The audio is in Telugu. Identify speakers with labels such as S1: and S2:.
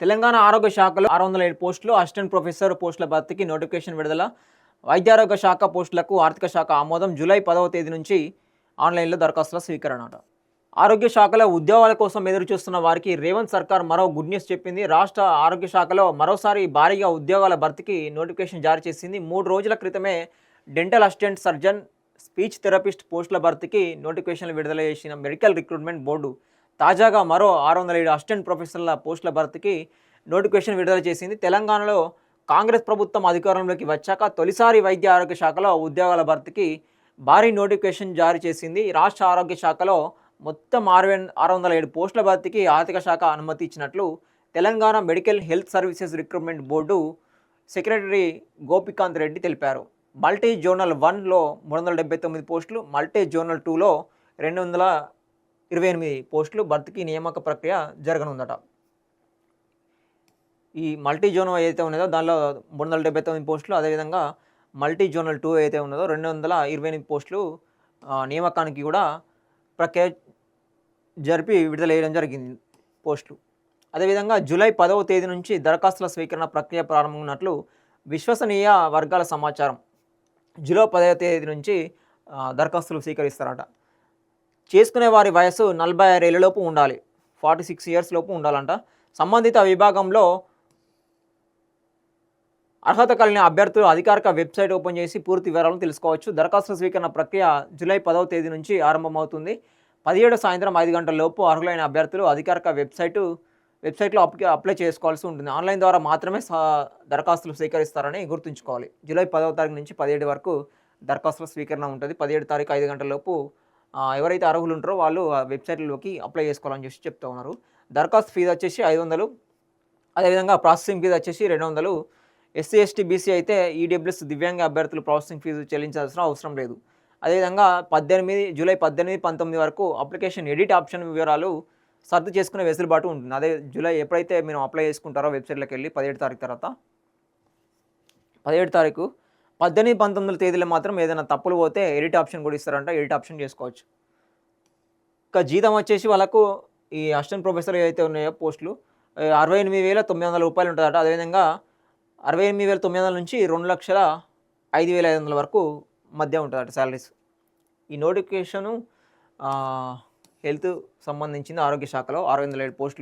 S1: తెలంగాణ ఆరోగ్య శాఖలో ఆరు వందల ఏడు పోస్టులు అసిస్టెంట్ ప్రొఫెసర్ పోస్టుల భర్తీకి నోటిఫికేషన్ విడుదల వైద్యారోగ్య శాఖ పోస్టులకు ఆర్థిక శాఖ ఆమోదం జూలై పదవ తేదీ నుంచి ఆన్లైన్లో దరఖాస్తుల స్వీకరణ ఆరోగ్య శాఖలో ఉద్యోగాల కోసం ఎదురుచూస్తున్న వారికి రేవంత్ సర్కార్ మరో గుడ్ న్యూస్ చెప్పింది. రాష్ట్ర ఆరోగ్య శాఖలో మరోసారి భారీగా ఉద్యోగాల భర్తీకి నోటిఫికేషన్ జారీ చేసింది. మూడు రోజుల క్రితమే dental assistant surgeon speech therapist పోస్టుల భర్తీకి నోటిఫికేషన్లు విడుదల చేసిన మెడికల్ రిక్రూట్మెంట్ బోర్డు తాజాగా మరో ఆరు వందల ఏడు అసిస్టెంట్ ప్రొఫెసర్ల పోస్టుల భర్తీకి నోటిఫికేషన్ విడుదల చేసింది. తెలంగాణలో కాంగ్రెస్ ప్రభుత్వం అధికారంలోకి వచ్చాక తొలిసారి వైద్య ఆరోగ్య శాఖలో ఉద్యోగాల భర్తీకి భారీ నోటిఫికేషన్ జారీ చేసింది. రాష్ట్ర ఆరోగ్య శాఖలో మొత్తం ఆరు ఆరు వందల ఏడు పోస్టుల భర్తీకి ఆర్థిక శాఖ అనుమతి ఇచ్చినట్లు Telangana medical health services recruitment board secretary Gopikanth Reddy తెలిపారు. మల్టీ జోనల్ వన్లో మూడు వందల డెబ్బై తొమ్మిది పోస్టులు మల్టీ జోనల్ టూలో రెండు వందల ఇరవై ఎనిమిది పోస్టులు భర్తీకి నియామక ప్రక్రియ జరగనుందట. ఈ మల్టీ జోన్ ఏదైతే ఉన్నదో దానిలో మూడు వందల డెబ్బై తొమ్మిది పోస్టులు అదేవిధంగా మల్టీ జోనల్ టూ ఏదైతే ఉన్నదో రెండు వందల ఇరవై ఎనిమిది పోస్టులు నియామకానికి కూడా ప్రక్రియ జరిపి విడుదల చేయడం జరిగింది పోస్టులు. అదేవిధంగా జూలై పదవ తేదీ నుంచి దరఖాస్తుల స్వీకరణ ప్రక్రియ ప్రారంభమైనట్లు విశ్వసనీయ వర్గాల సమాచారం జూలై పదవ తేదీ నుంచి దరఖాస్తులు స్వీకరిస్తారట. చేసుకునే వారి వయసు నలభై ఆరు ఉండాలి. ఫార్టీ సిక్స్ ఇయర్స్ లోపు ఉండాలంట. సంబంధిత విభాగంలో అర్హత కలిగిన అభ్యర్థులు అధికారిక వెబ్సైట్ ఓపెన్ చేసి పూర్తి వివరాలను తెలుసుకోవచ్చు. దరఖాస్తు స్వీకరణ ప్రక్రియ జూలై పదవ తేదీ నుంచి ఆరంభమవుతుంది. పదిహేడు సాయంత్రం ఐదు గంటల లోపు అర్హులైన అభ్యర్థులు అధికారిక వెబ్సైటు వెబ్సైట్లో అప్లై చేసుకోవాల్సి ఉంటుంది. ఆన్లైన్ ద్వారా మాత్రమే స- దరఖాస్తులు స్వీకరిస్తారని గుర్తుంచుకోవాలి. జూలై పదవ తారీఖు నుంచి పదిహేడు వరకు దరఖాస్తుల స్వీకరణ ఉంటుంది. పదిహేడు తారీఖు ఐదు గంటల లోపు ఎవరైతే అర్హులు ఉంటారో వాళ్ళు ఆ వెబ్సైట్లోకి అప్లై చేసుకోవాలని చెప్పి చెప్తా ఉన్నారు. దరఖాస్తు ఫీజు వచ్చేసి ఐదు వందలు. అదేవిధంగా ప్రాసెసింగ్ ఫీజు వచ్చేసి రెండు వందలు. ఎస్సీ ఎస్టీ బీసీ అయితే ఈడబ్ల్యూఎస్ దివ్యాంగ అభ్యర్థులు ప్రాసెసింగ్ ఫీజు చెల్లించాల్సిన అవసరం లేదు. అదేవిధంగా పద్దెనిమిది జూలై పద్దెనిమిది పంతొమ్మిది వరకు అప్లికేషన్ ఎడిట్ ఆప్షన్ వివరాలు సర్దు చేసుకునే వెసులుబాటు ఉంటుంది. అదే జూలై ఎప్పుడైతే మీరు అప్లై చేసుకుంటారో వెబ్సైట్లోకి వెళ్ళి పదిహేడు తారీఖు తర్వాత. పదిహేడు తారీఖు పద్దెనిమిది పంతొమ్మిది తేదీలో మాత్రం ఏదైనా తప్పులు పోతే ఎడిట్ ఆప్షన్ కూడా ఇస్తారంట ఎడిట్ ఆప్షన్ చేసుకోవచ్చు. ఇంకా జీతం వచ్చేసి వాళ్ళకు ఈ అసిస్టెంట్ ప్రొఫెసర్ ఏవైతే ఉన్నాయో పోస్టులు అరవై ఎనిమిది వేల తొమ్మిది వందల రూపాయలు ఉంటుందట. అదేవిధంగా అరవై ఎనిమిది వేల తొమ్మిది వందల నుంచి రెండు లక్షల ఐదు వేల ఐదు వందల వరకు మధ్య ఉంటుందట శాలరీస్ ఈ నోటిఫికేషను హెల్త్ సంబంధించింది ఆరోగ్య శాఖలో ఆరు వందల ఏడు పోస్టులు